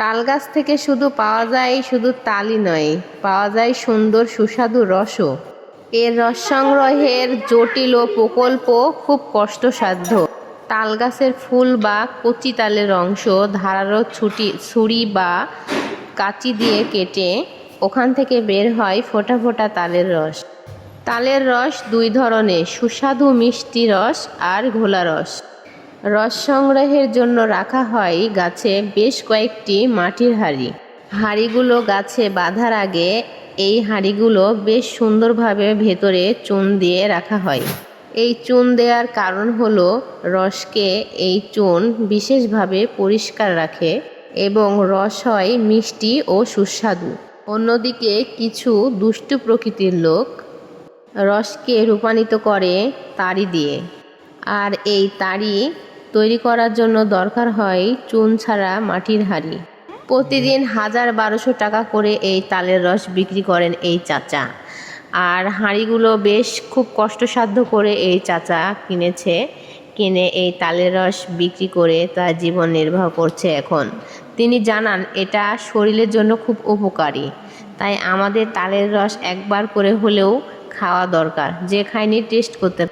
তাল গাছ থেকে শুধু পাওয়া যায় শুধু তালই নয়, পাওয়া যায় সুন্দর সুস্বাদু রসও। এর রস সংগ্রহের জটিল ও প্রকল্প খুব কষ্টসাধ্য। তাল গাছের ফুল বা কচি তালের অংশ ধারালো ছুটি, ছুরি বা কাঁচি দিয়ে কেটে ওখান থেকে বের হয় ফোটা ফোটা তালের রস। তালের রস দুই ধরনের, সুস্বাদু মিষ্টি রস আর ঘোলা রস। রস সংগ্রহের জন্য রাখা হয় গাছে বেশ কয়েকটি মাটির হাঁড়ি। হাঁড়িগুলো গাছে বাঁধার আগে এই হাঁড়িগুলো বেশ সুন্দরভাবে ভেতরে চুন দিয়ে রাখা হয়। এই চুন দেওয়ার কারণ হলো রসকে এই চুন বিশেষভাবে পরিষ্কার রাখে এবং রস হয় মিষ্টি ও সুস্বাদু। অন্যদিকে কিছু দুষ্টু প্রকৃতির লোক রসকে রূপান্তরিত করে তাড়ি দিয়ে। আর এই তাড়ি তৈরি করার জন্য দরকার হয় চুন ছাড়া মাটির হাঁড়ি। প্রতিদিন হাজার বারোশো টাকা করে এই তালের রস বিক্রি করেন এই চাচা। আর হাঁড়িগুলো বেশ খুব কষ্টসাধ্য করে এই চাচা কিনেছে, কিনে এই তালের রস বিক্রি করে তার জীবন নির্বাহ করছে এখন। তিনি জানান, এটা শরীরের জন্য খুব উপকারী। তাই আমাদের তালের রস একবার করে হলেও খাওয়া দরকার। যে খায়নি টেস্ট করতে